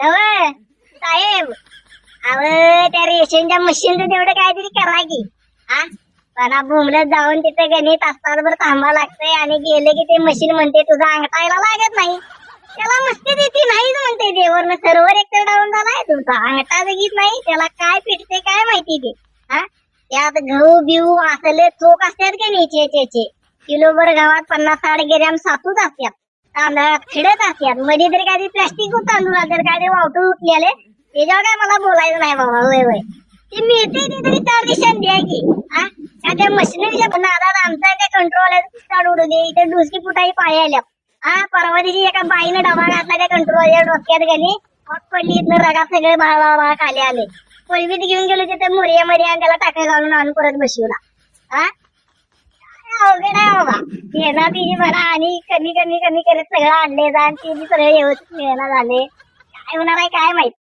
नव साहेब अव त्या रेशनच्या मशीनचं तेवढं काहीतरी करा की. हा? पण भूमलत जाऊन तिथे गणित तासभर थांबा लागतंय आणि गेले की ते मशीन म्हणते तुझा अंगठायला लागत नाही. त्याला मस्ती देते नाहीच म्हणते देवरनं सर्वर डाऊन झालाय तुमचा. अंगठा जगीत नाही त्याला काय पिटते काय माहिती ते. हा? त्यात गहू बिऊ असले चोक असतात का नाही किलोभर गावात पन्नास साठ ग्रॅम सातूच असतात. तांदळात खिडत असतात मध्ये तर काही प्लास्टिक तांदूळ तर काय वावटून उठलेले त्याच्यावर काय मला बोलायचं नाही बाबा होय वय. ते मिळते ते तरी चार दिवसात द्या की. हा? त्या मशिनरीच्या नादात आमचा काय कंट्रोल आहे स्टार्ट उडू दे. इथे डुसकी फुटाई पाय आल्या हा? परवा दिवशी एका बाईनं डबा घातला त्या कंट्रोलच्या डोक्यात गेली मग पडली इथनं रगात सगळे बाळ बाळ बाळ खाली आले. पळवीत घेऊन गेलो तिथे मोर्या मर्या त्याला टाका घालून आणून परत बसवला. हा? अवघड आहे बाबा. येणार ती म्हणा आणि कमी कमी कमी करत सगळं आणले जा आणि ते सगळे व्यवस्थित मिळणार झाले. काय होणार आहे काय माहीत?